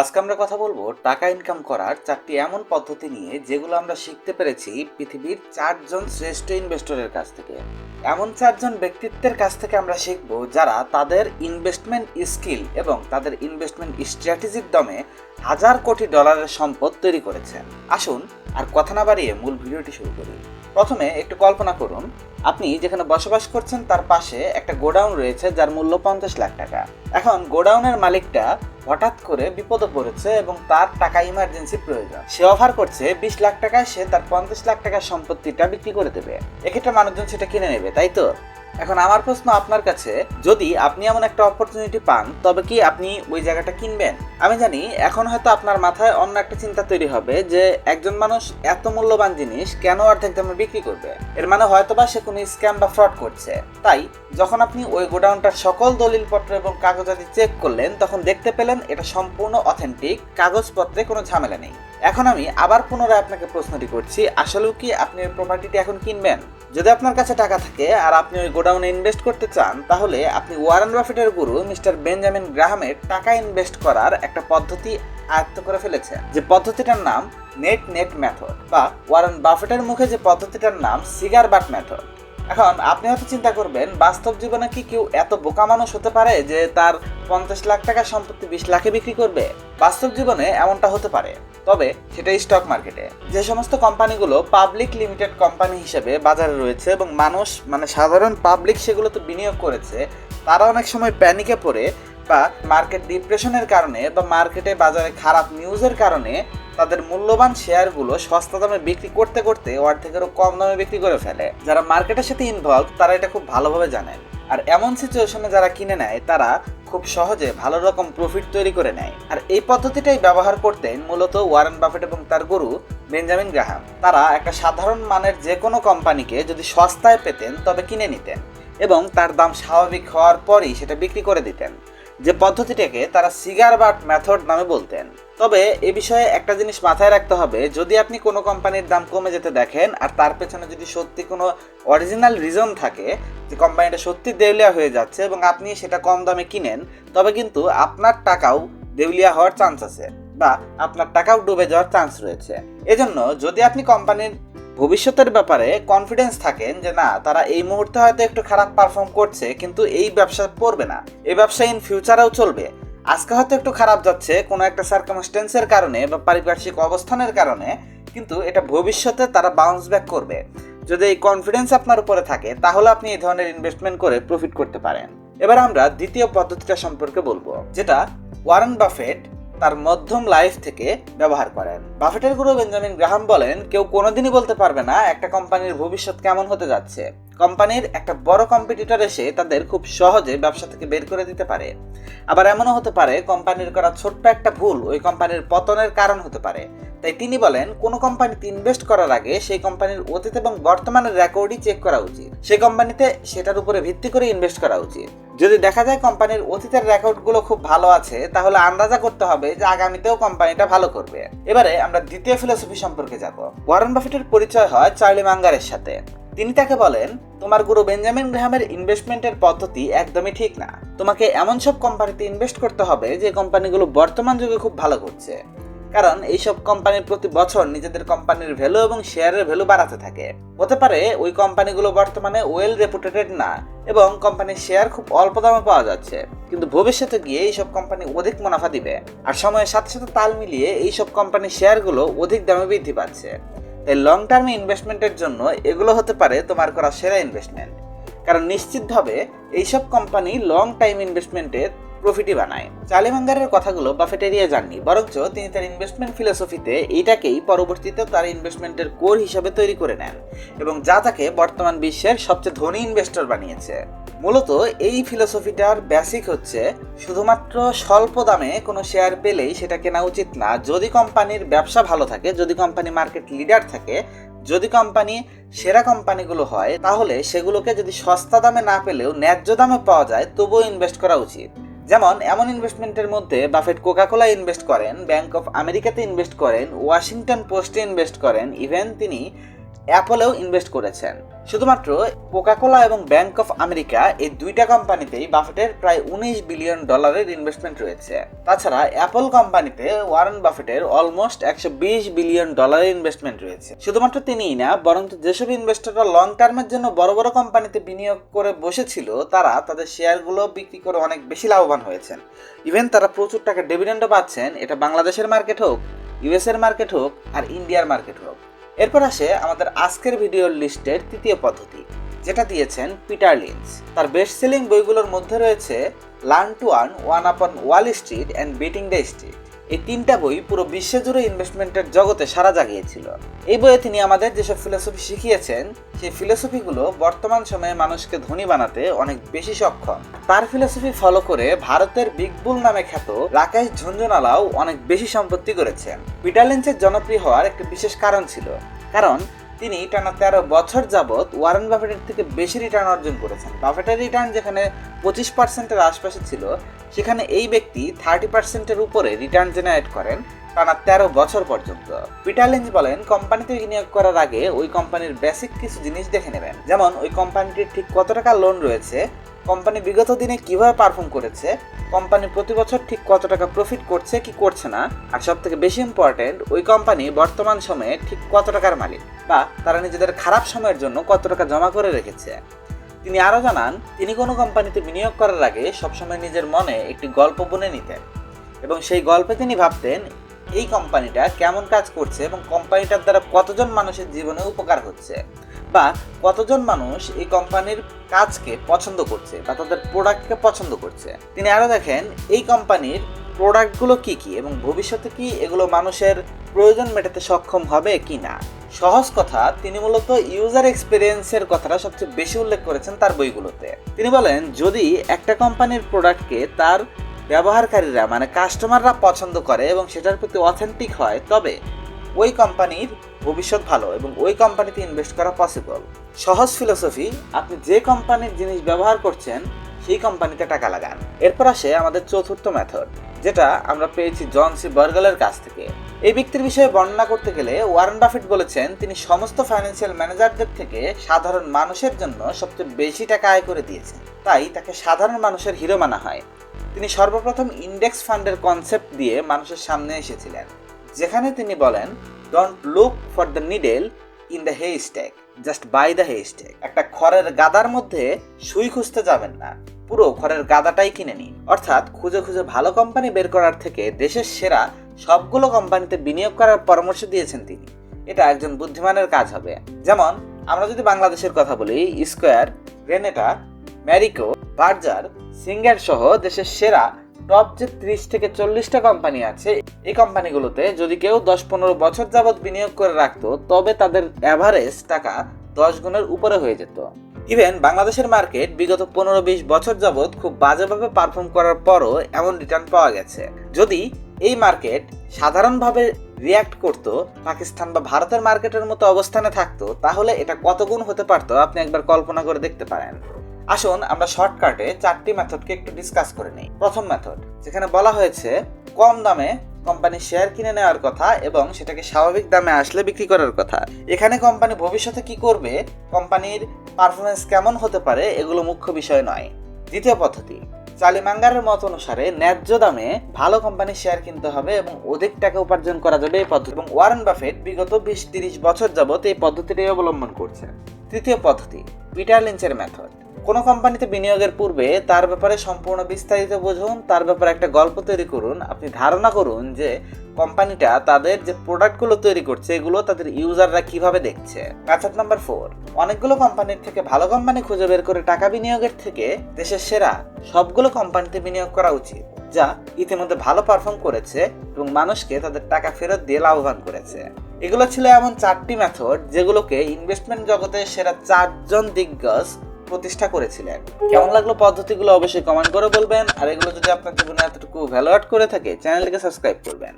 আজকে আমরা কথা বলব টাকা ইনকাম করার চারটি এমন পদ্ধতি নিয়ে যেগুলো আমরা শিখতে পেরেছি পৃথিবীর চারজন শ্রেষ্ঠ ইনভেস্টরের কাছ থেকে। এমন চারজন ব্যক্তিত্বের কাছ থেকে আমরা শিখব যারা তাদের ইনভেস্টমেন্ট স্কিল এবং তাদের ইনভেস্টমেন্ট স্ট্র্যাটেজির দমে হাজার কোটি ডলারের সম্পদ তৈরি করেছে। আসুন আর কথা না বাড়িয়ে মূল ভিডিওটি শুরু করি। প্রথমে একটু কল্পনা করুন, আপনি যেখানে বসবাস করছেন তার পাশে একটা গোডাউন রয়েছে যার মূল্য পঞ্চাশ লাখ টাকা। এখন গোডাউনের মালিকটা হঠাৎ করে বিপদে পড়েছে এবং তার টাকা ইমার্জেন্সি প্রয়োজন। সে অফার করছে বিশ লাখ টাকায়, সে তার পঞ্চাশ লাখ টাকার সম্পত্তিটা বিক্রি করে দেবে। এক্ষেত্রে মানুষজন সেটা কিনে নেবে, তাই তো? এখন আমার প্রশ্ন আপনার কাছে, যদি আপনি এমন একটা অপরচুনিটি পান, তবে কি আপনি ওই জায়গাটা কিনবেন? আমি জানি, এখন হয়তো আপনার মাথায় অন্য একটা চিন্তা তৈরি হবে যে, একজন মানুষ এত মূল্যবান জিনিস কেন অর্ধেক দামে বিক্রি করবে? এর মানে হয়তোবা সে কোনো স্ক্যাম বা ফ্রড করছে। তাই, যখন আপনি ওই গোডাউনটার সকল দলিলপত্র এবং কাগজাদি চেক করলেন, তখন দেখতে পেলেন এটা সম্পূর্ণ অথেন্টিক কাগজপত্রে কোনো ঝামেলা নেই। এখন আমি আবার পুনরায় আপনাকে প্রশ্নটি করছি, আসলেও কি আপনি প্রপার্টিটি এখন কিনবেন? যদি আপনার কাছে টাকা থাকে আর আপনি ওই গোডাউনে ইনভেস্ট করতে চান, তাহলে আপনি ওয়ারেন বাফেটের গুরু মিস্টার বেঞ্জামিন গ্রাহামের টাকা ইনভেস্ট করার একটা পদ্ধতি আয়ত্ত করে ফেলেছেন যে পদ্ধতিটার নাম নেট নেট মেথড বা ওয়ারেন বাফেটের মুখে যে পদ্ধতিটার নাম সিগার বাট মেথড এখন আপনি হয়তো চিন্তা করবেন, বাস্তব জীবনে কি কেউ এত বোকা মানুষ হতে পারে যে তার পঞ্চাশ লাখ টাকা সম্পত্তি বিশ লাখে বিক্রি করবে? বাস্তব জীবনে এমনটা হতে পারে। তবে সেটা স্টক মার্কেটে যে সমস্ত কোম্পানিগুলো পাবলিক লিমিটেড কোম্পানি হিসেবে বাজারে রয়েছে এবং মানুষ মানে সাধারণ পাবলিক সেগুলোতে বিনিয়োগ করেছে, তারা অনেক সময় প্যানিকে পড়ে বা মার্কেট ডিপ্রেশনের কারণে বা মার্কেটে বাজারে খারাপ নিউজের কারণে তাদের মূল্যবান শেয়ারগুলো সস্তা দামে বিক্রি করতে করতে অর্ধেকেরও কম দামে বিক্রি করে ফেলে। যারা মার্কেটের সাথে ইনভলভ তারা এটা খুব ভালোভাবে জানেন আর এমন সিচুয়েশনে যারা কিনে নেয়, তারা খুব সহজে ভালো রকম প্রফিট তৈরি করে নেয়। আর এই পদ্ধতিটাই ব্যবহার করতেন মূলত ওয়ারেন বাফেট এবং তার গুরু বেঞ্জামিন গ্রাহাম। তারা একটা সাধারণ মানের যে কোনো কোম্পানিকে যদি সস্তায় পেতেন, তবে কিনে নিতেন এবং তার দাম স্বাভাবিক হওয়ার পরই সেটা বিক্রি করে দিতেন। যে পদ্ধতিটাকে তারা সিগার বাট মেথড নামে বলতেন। তবে এ বিষয়ে একটা জিনিস মাথায় রাখতে হবে, যদি আপনি কোনো কোম্পানির দাম কমে যেতে দেখেন আর তার পেছনে যদি সত্যি কোনো অরিজিনাল রিজন থাকে যে কোম্পানিটা সত্যি দেউলিয়া হয়ে যাচ্ছে এবং আপনি সেটা কম দামে কিনেন, তবে কিন্তু আপনার টাকাও দেউলিয়া হওয়ার চান্স আছে বা আপনার টাকাও ডুবে যাওয়ার চান্স রয়েছে। এজন্য যদি আপনি কোম্পানির ভবিষ্যতের ব্যাপারে কনফিডেন্স থাকেন যে না, তারা এই মুহূর্তে হয়তো একটু খারাপ পারফর্ম করছে, কিন্তু এই ব্যবসা পড়বে না, এই ব্যবসা ইন ফিউচারেও চলবে আজকে হয়তো একটু খারাপ যাচ্ছে, কোনো একটা সার্কামস্টেন্সের কারণে বা পারিপার্শ্বিক অবস্থানের কারণে, কিন্তু এটা ভবিষ্যতে তারা বাউন্স ব্যাক করবে। যদি এই কনফিডেন্স আপনার উপরে থাকে, তাহলে আপনি এই ধরনের ইনভেস্টমেন্ট করে প্রফিট করতে পারেন। এবার আমরা দ্বিতীয় পদ্ধতিটা সম্পর্কে বলব, যেটা ওয়ারেন বাফেট তার মধ্যম লাইফ থেকে ব্যবহার করেন। বাফেটের গুরু বেঞ্জামিন গ্রাহাম বলেন, কেউ কোনোদিনই বলতে পারবে না একটা কোম্পানির ভবিষ্যৎ কেমন হতে যাচ্ছে। কোম্পানির একটা বড় কম্পিটিটর এসে তাদের খুব সহজে ব্যবসা থেকে বের করে দিতে পারে। আবার এমনও হতে পারে, কোম্পানির করা ছোট্ট একটা ভুল ওই কোম্পানির পতনের কারণ হতে পারে। তাই তিনি বলেন, কোনো কোম্পানিতে ইনভেস্ট করার আগে সেই কোম্পানির অতীত এবং বর্তমানের রেকর্ডই চেক করা উচিত। সেই কোম্পানিতে সেটার উপরে ভিত্তি করে ইনভেস্ট করা উচিত। যদি দেখা যায় কোম্পানির অতীতের রেকর্ডগুলো খুব ভালো আছে, তাহলে আন্দাজা করতে হবে যে আগামীতেও কোম্পানিটা ভালো করবে। এবারে আমরা দ্বিতীয় ফিলোসফি সম্পর্কে যাব। ওয়ারেন বাফেটের পরিচয় হয় চার্লি মাঙ্গারের সাথে। তিনি তাকে বলেন তোমার গুরু বেঞ্জামিন গ্রাহামের ইনভেস্টমেন্টের পদ্ধতি একদমই ঠিক না। তোমাকে এমন সব কোম্পানিতে ইনভেস্ট করতে হবে যে কোম্পানিগুলো বর্তমান যুগে খুব ভালো করছে। কারণ এইসব কোম্পানির প্রতি বছর নিজেদের কোম্পানির ভ্যালু এবং শেয়ারের ভ্যালু বাড়াতে থাকে। হতে পারে ওই কোম্পানিগুলো বর্তমানে ওয়েল রেপুটেটেড না এবং কোম্পানির শেয়ার খুব অল্প দামে পাওয়া যাচ্ছে। কিন্তু ভবিষ্যতে গিয়ে এইসব কোম্পানি অধিক মুনাফা দিবে। আর সময়ের সাথে সাথে তাল মিলিয়ে এইসব কোম্পানির শেয়ারগুলো অধিক দামে বৃদ্ধি পাচ্ছে। তাই লং টার্মে ইনভেস্টমেন্টের জন্য এগুলো হতে পারে তোমার করা সেরা ইনভেস্টমেন্ট কারণ নিশ্চিতভাবে এইসব কোম্পানি লং টাইম ইনভেস্টমেন্টের প্রফিটই বানায়। চার্লি মাঙ্গারের কথাগুলো বাফেট এড়িয়ে যাননি বরঞ্চ তিনি তার ইনভেস্টমেন্ট ফিলোসফিতে এইটাকেই পরবর্তীতে তার ইনভেস্টমেন্টের কোর হিসাবে তৈরি করে নেন এবং যা তাকে বর্তমান বিশ্বের সবচেয়ে ধনী ইনভেস্টর বানিয়েছে। মূলত এই ফিলোসফিটার বেসিক হচ্ছে, শুধুমাত্র স্বল্প দামে কোনো শেয়ার পেলেই সেটা কেনা উচিত না। যদি কোম্পানির ব্যবসা ভালো থাকে, যদি কোম্পানি মার্কেট লিডার থাকে, যদি কোম্পানি সেরা কোম্পানিগুলো হয়, তাহলে সেগুলোকে যদি সস্তা দামে না পেলেও ন্যায্য দামে পাওয়া যায়, তবুও ইনভেস্ট করা উচিত। যেমন, এমন ইনভেস্টমেন্টের মধ্যে বাফেট কোকাকোলা ইনভেস্ট করেন ব্যাংক অফ আমেরিকাতে ইনভেস্ট করেন ওয়াশিংটন পোস্টে ইনভেস্ট করেন ইভেন তিনি অ্যাপলেও ইনভেস্ট করেছেন। শুধুমাত্র কোকাকোলা এবং ব্যাংক অফ আমেরিকা এই দুইটা কোম্পানিতেই বাফেটের প্রায় উনিশ বিলিয়ন ডলারের ইনভেস্টমেন্ট রয়েছে। তাছাড়া অ্যাপল কোম্পানিতে ওয়ারেন বাফেটের অলমোস্ট একশো বিশ বিলিয়ন ডলারের ইনভেস্টমেন্ট রয়েছে। শুধুমাত্র তিনিই না বরং যেসব ইনভেস্টররা লং টার্মের জন্য বড় বড় কোম্পানিতে বিনিয়োগ করে বসেছিল, তারা তাদের শেয়ারগুলো বিক্রি করে অনেক বেশি লাভবান হয়েছেন। ইভেন তারা প্রচুর টাকা ডিভিডেন্ডও পাচ্ছেন, এটা বাংলাদেশের মার্কেট হোক ইউএসের মার্কেট হোক, আর ইন্ডিয়ার মার্কেট হোক। এরপর আসে আমাদের আজকের ভিডিওর লিস্টের তৃতীয় পদ্ধতি, যেটা দিয়েছেন পিটার লিন্স। তার বেস্ট সেলিং বইগুলোর মধ্যে রয়েছে learn to earn one up on Wall Street and beating the street এই তিনটা বই পুরো বিশ্বজুড়ে ইনভেস্টমেন্টের জগতে সারা জাগিয়েছিল। এই বইয়ে তিনি আমাদের যেসব ফিলোসফি শিখিয়েছেন, সেই ফিলোসফিগুলো বর্তমান সময়ে মানুষকে ধনী বানাতে অনেক বেশি সক্ষম। তার ফিলোসফি ফলো করে ভারতের বিগ বুল নামে খ্যাত রাকেশ ঝুঞ্ঝুনালাও অনেক বেশি সম্পত্তি করেছেন। পিটার লিন্সের জনপ্রিয় হওয়ার একটি বিশেষ কারণ ছিল। কারণ তিনি টানা তেরো বছর যাবৎ ওয়ারেন বাফেটের থেকে বেশি রিটার্ন অর্জন করেছেন। বাফেটের রিটার্ন যেখানে পঁচিশ পার্সেন্টের আশপাশে ছিল, সেখানে এই ব্যক্তি থার্টি পার্সেন্টের উপরে রিটার্ন জেনারেট করেন টানা তেরো বছর পর্যন্ত। পিটার লেঞ্জ বলেন, কোম্পানিতে বিনিয়োগ করার আগে ওই কোম্পানির বেসিক কিছু জিনিস দেখে নেবেন। যেমন, ওই কোম্পানিটির ঠিক কত টাকা লোন রয়েছে কোম্পানি বিগত দিনে কীভাবে পারফর্ম করেছে, কোম্পানি প্রতি বছর ঠিক কত টাকা প্রফিট করছে, কি করছে না, আর সব থেকে বেশি ইম্পর্টেন্ট ওই কোম্পানি বর্তমান সময়ে ঠিক কত টাকার মালিক বা তারা নিজেদের খারাপ সময়ের জন্য কত টাকা জমা করে রেখেছে। তিনি আরও জানান, তিনি কোনো কোম্পানিতে বিনিয়োগ করার আগে সবসময় নিজের মনে একটি গল্প বুনে নিতেন এবং সেই গল্পে তিনি ভাবতেন এই কোম্পানিটা কেমন কাজ করছে এবং কোম্পানিটার দ্বারা কতজন মানুষের জীবনে উপকার হচ্ছে? বা কতজন মানুষ এই কোম্পানির কাজকে পছন্দ করছে বা তাদের প্রোডাক্টকে পছন্দ করছে? তিনি আরও দেখেন, এই কোম্পানির প্রোডাক্টগুলো কি কি এবং ভবিষ্যতে কি এগুলো মানুষের প্রয়োজন মেটাতে সক্ষম হবে কি না সহজ কথা, তিনি মূলত ইউজার এক্সপিরিয়েন্সের কথাটা সবচেয়ে বেশি উল্লেখ করেছেন তার বইগুলোতে। তিনি বলেন, যদি একটা কোম্পানির প্রোডাক্টকে তার ব্যবহারকারীরা মানে কাস্টমাররা পছন্দ করে এবং সেটার প্রতি অথেন্টিক হয়, তবে ওই কোম্পানির ভবিষ্যৎ ভালো এবং ওই কোম্পানিতে ইনভেস্ট করা পসিবল সহজ ফিলোসফি আপনি যে কোম্পানির জিনিস ব্যবহার করছেন, সেই কোম্পানিতে টাকা লাগান। এরপর আসে আমাদের চতুর্থ মেথড যেটা আমরা পেয়েছি জন সি বার্গলের কাছ থেকে। এই ব্যক্তির বিষয়ে বর্ণনা করতে গেলে ওয়ারেন বাফেট বলেছেন, তিনি সমস্ত ফাইন্যান্সিয়াল ম্যানেজারদের থেকে সাধারণ মানুষের জন্য সবচেয়ে বেশি টাকা আয় করে দিয়েছেন। তাই তাকে সাধারণ মানুষের হিরো মানা হয়। তিনি সর্বপ্রথম ইন্ডেক্স ফান্ডের কনসেপ্ট দিয়ে মানুষের সামনে এসেছিলেন, যেখানে তিনি বলেন don't look for the needle in the haystack just buy the haystack একটা খড়ের গাদার মধ্যে সুই খুঁজতে যাবেন না, পুরো খড়ের গাদাটাই কিনে নিন। অর্থাৎ খুঁজে খুঁজে ভালো কোম্পানি বের করার থেকে দেশের সেরা সবগুলো কোম্পানিতে বিনিয়োগ করার পরামর্শ দিয়েছেন তিনি। এটা একজন বুদ্ধিমানের কাজ হবে। যেমন, আমরা যদি বাংলাদেশের কথা বলি স্কোয়ার গ্রেনেটা ম্যারিকো বার্জার সিঙ্গার সহ দেশের সেরা টপ যে ত্রিশ থেকে চল্লিশটা কোম্পানি আছে, এই কোম্পানিগুলোতে যদি কেউ দশ পনেরো বছর যাবৎ বিনিয়োগ করে রাখতো, তবে তাদের অ্যাভারেজ টাকা দশ গুণের উপরে হয়ে যেত। ইভেন বাংলাদেশের মার্কেট বিগত পনেরো বিশ বছর যাবৎ খুব বাজেভাবে পারফর্ম করার পরও এমন রিটার্ন পাওয়া গেছে। যদি এই মার্কেট সাধারণভাবে রিয়াক্ট করতো, পাকিস্তান বা ভারতের মার্কেটের মতো অবস্থানে থাকতো, তাহলে এটা কত গুণ হতে পারতো, আপনি একবার কল্পনা করে দেখতে পারেন। আসুন, আমরা শর্টকাটে চারটি মেথডকে একটু ডিসকাস করে নিই। প্রথম মেথড যেখানে বলা হয়েছে, কম দামে কোম্পানির শেয়ার কিনে নেওয়ার কথা এবং সেটাকে স্বাভাবিক দামে আসলে বিক্রি করার কথা। এখানে কোম্পানি ভবিষ্যতে কি করবে? কোম্পানির পারফরমেন্স কেমন হতে পারে? এগুলো মুখ্য বিষয় নয়। দ্বিতীয় পদ্ধতি, চালিমাঙ্গারের মত অনুসারে ন্যায্য দামে ভালো কোম্পানির শেয়ার কিনতে হবে এবং অধিক টাকা উপার্জন করা যাবে এই পদ্ধতি এবং ওয়ারেন বাফেট বিগত বিশ তিরিশ বছর যাবত এই পদ্ধতিটাই অবলম্বন করছে। তৃতীয় পদ্ধতি পিটার লিঞ্চের মেথড কোনো কোম্পানিতে বিনিয়োগের পূর্বে তার ব্যাপারে সম্পূর্ণ বিস্তারিত বুঝুন, তার ব্যাপারে একটা গল্প তৈরি করুন, আপনি ধারণা করুন যে কোম্পানিটা তাদের যে প্রোডাক্টগুলো তৈরি করছে, এগুলো তাদের ইউজাররা কীভাবে দেখছে। মেথড নাম্বার ফোর অনেকগুলো কোম্পানির থেকে ভালো কোম্পানি খুঁজে বের করে টাকা বিনিয়োগের থেকে দেশের সেরা সবগুলো কোম্পানিতে বিনিয়োগ করা উচিত, যা ইতিমধ্যে ভালো পারফর্ম করেছে এবং মানুষকে তাদের টাকা ফেরত দিয়ে লাভবান করেছে। এগুলো ছিল এমন চারটি মেথড যেগুলোকে ইনভেস্টমেন্ট জগতে সেরা চারজন দিগ্গজ প্রতিষ্ঠা করেছিলেন। কেমন লাগল পদ্ধতিগুলো অবশ্যই কমেন্ট করে বলবেন। আর এগুলো যদি আপনার জীবনে এতটুকু ভ্যালু অ্যাড করে থাকে চ্যানেলটিকে সাবস্ক্রাইব করবেন।